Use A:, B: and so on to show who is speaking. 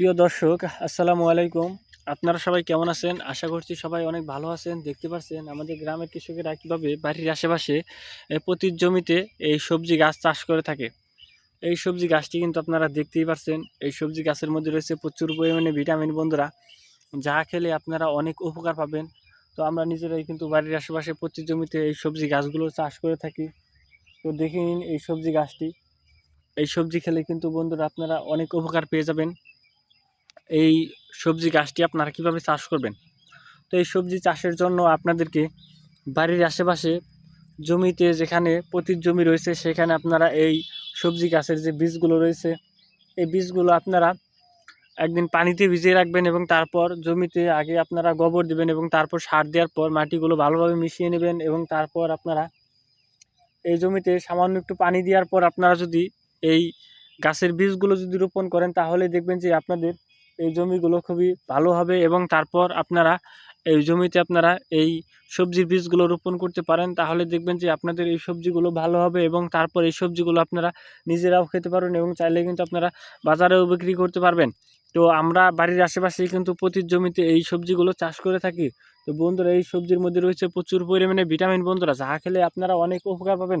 A: প্রিয় দর্শক, আসসালামু আলাইকুম। আপনারা সবাই কেমন আছেন? আশা করছি সবাই অনেক ভালো আছেন, দেখতে পাচ্ছেন আমাদের গ্রামের কৃষকেরা কীভাবে বাড়ির আশেপাশে প্রতি জমিতে এই সবজি গাছ চাষ করে থাকে। এই সবজি গাছটি কিন্তু আপনারা দেখতেই পাচ্ছেন এই সবজি গাছের মধ্যে রয়েছে প্রচুর পরিমাণে ভিটামিন বন্ধুরা। যা খেলে আপনারা অনেক উপকার পাবেন। তো আমরা নিজেরাই কিন্তু বাড়ির আশেপাশে প্রতি জমিতে এই সবজি গাছগুলো চাষ করে থাকি। তো দেখে নিন এই সবজি গাছটি। এই সবজি খেলে কিন্তু বন্ধুরা আপনারা অনেক উপকার পেয়ে যাবেন। এই সবজি গাছটি আপনারা কীভাবে চাষ করবেন? তো এই সবজি চাষের জন্য আপনাদেরকে বাড়ির আশেপাশে জমিতে যেখানে প্রতি জমি রয়েছে, সেখানে আপনারা এই সবজি গাছের যে বীজগুলো রয়েছে, এই বীজগুলো আপনারা একদিন পানিতে ভিজিয়ে রাখবেন এবং তারপর জমিতে আগে আপনারা গোবর দেবেন এবং তারপর সার দেওয়ার পর মাটিগুলো ভালোভাবে মিশিয়ে নেবেন এবং তারপর আপনারা এই জমিতে সামান্য একটু পানি দেওয়ার পর আপনারা যদি এই গাছের বীজগুলো যদি রোপণ করেন, তাহলে দেখবেন যে আপনাদের এই জমিগুলো খুবই ভালো হবে এবং তারপর আপনারা এই জমিতে আপনারা এই সবজির বীজগুলো রোপণ করতে পারেন, তাহলে দেখবেন যে আপনাদের এই সবজিগুলো ভালো হবে এবং তারপর এই সবজিগুলো আপনারা নিজেরাও খেতে পারবেন এবং চাইলে কিন্তু আপনারা বাজারেও বিক্রি করতে পারবেন। তো আমরা বাড়ির আশেপাশেই কিন্তু প্রতি জমিতে এই সবজিগুলো চাষ করে থাকি। তো বন্ধুরা, এই সবজির মধ্যে রয়েছে প্রচুর পরিমাণে ভিটামিন বন্ধুরা, যা খেলে আপনারা অনেক উপকার পাবেন।